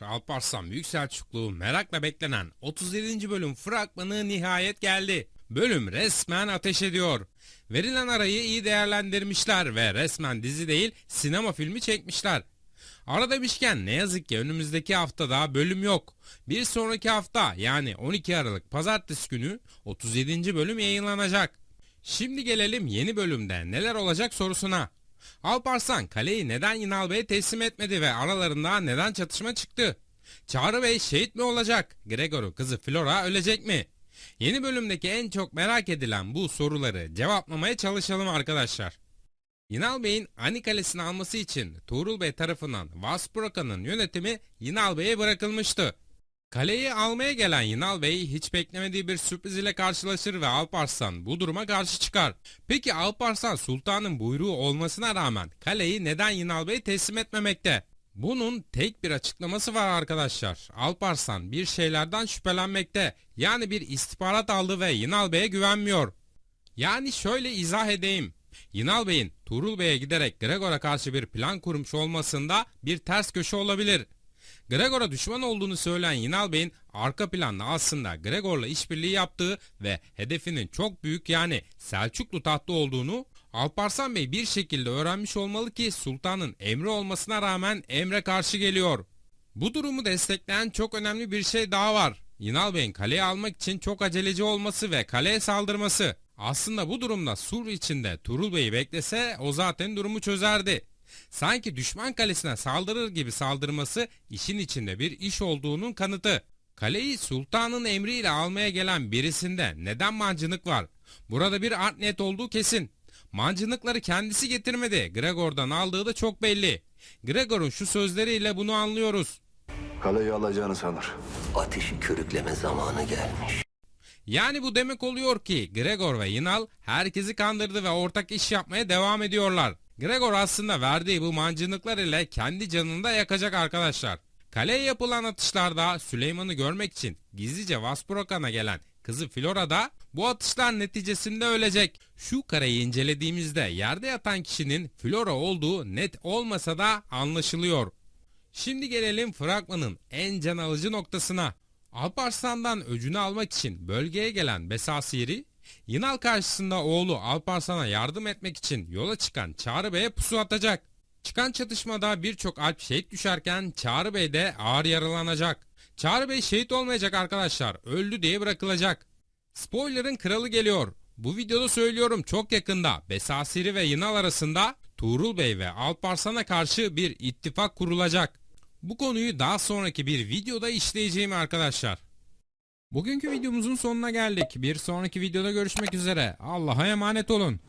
Alparslan Büyük Selçuklu merakla beklenen 37. bölüm fragmanı nihayet geldi. Bölüm resmen ateş ediyor. Verilen arayı iyi değerlendirmişler ve resmen dizi değil sinema filmi çekmişler. Ara demişken ne yazık ki önümüzdeki haftada bölüm yok. Bir sonraki hafta yani 12 Aralık pazartesi günü 37. bölüm yayınlanacak. Şimdi gelelim yeni bölümde neler olacak sorusuna. Alparslan kaleyi neden Yinal Bey'e teslim etmedi ve aralarında neden çatışma çıktı? Çağrı Bey şehit mi olacak? Gregor'un kızı Flora ölecek mi? Yeni bölümdeki en çok merak edilen bu soruları cevaplamaya çalışalım arkadaşlar. Yinal Bey'in Ani Kalesi'ni alması için Tuğrul Bey tarafından Vasbroka'nın yönetimi Yinal Bey'e bırakılmıştı. Kaleyi almaya gelen Yinal Bey hiç beklemediği bir sürpriz ile karşılaşır ve Alparslan bu duruma karşı çıkar. Peki Alparslan sultanın buyruğu olmasına rağmen kaleyi neden Yinal Bey teslim etmemekte? Bunun tek bir açıklaması var arkadaşlar. Alparslan bir şeylerden şüphelenmekte. Yani bir istihbarat aldı ve Yinal Bey'e güvenmiyor. Yani şöyle izah edeyim. Yinal Bey'in Tuğrul Bey'e giderek Gregor'a karşı bir plan kurmuş olmasında bir ters köşe olabilir. Gregor'a düşman olduğunu söyleyen Yinal Bey'in arka planda aslında Gregor'la işbirliği yaptığı ve hedefinin çok büyük yani Selçuklu tahtı olduğunu Alparslan Bey bir şekilde öğrenmiş olmalı ki sultanın emri olmasına rağmen emre karşı geliyor. Bu durumu destekleyen çok önemli bir şey daha var. Yinal Bey'in kaleyi almak için çok aceleci olması ve kaleye saldırması. Aslında bu durumda sur içinde Turul Bey'i beklese o zaten durumu çözerdi. Sanki düşman kalesine saldırır gibi saldırması işin içinde bir iş olduğunun kanıtı. Kaleyi sultanın emriyle almaya gelen birisinde neden mancınık var? Burada bir art net olduğu kesin. Mancınıkları kendisi getirmedi. Gregor'dan aldığı da çok belli. Gregor'un şu sözleriyle bunu anlıyoruz. Kaleyi alacağını sanır. Ateşi körükleme zamanı gelmiş. Yani bu demek oluyor ki Gregor ve Yinal herkesi kandırdı ve ortak iş yapmaya devam ediyorlar. Gregor aslında verdiği bu mancınıklar ile kendi canını da yakacak arkadaşlar. Kaleye yapılan atışlarda Süleyman'ı görmek için gizlice Vasprokan'a gelen kızı Flora da bu atışlar neticesinde ölecek. Şu kareyi incelediğimizde yerde yatan kişinin Flora olduğu net olmasa da anlaşılıyor. Şimdi gelelim fragmanın en can alıcı noktasına. Alparslan'dan öcünü almak için bölgeye gelen Besasiri, Yinal karşısında oğlu Alparslan'a yardım etmek için yola çıkan Çağrı Bey'e pusu atacak. Çıkan çatışmada birçok alp şehit düşerken Çağrı Bey de ağır yaralanacak. Çağrı Bey şehit olmayacak arkadaşlar, öldü diye bırakılacak. Spoiler'ın kralı geliyor. Bu videoda söylüyorum çok yakında Besasiri ve Yinal arasında Tuğrul Bey ve Alparslan'a karşı bir ittifak kurulacak. Bu konuyu daha sonraki bir videoda işleyeceğim arkadaşlar. Bugünkü videomuzun sonuna geldik. Bir sonraki videoda görüşmek üzere. Allah'a emanet olun.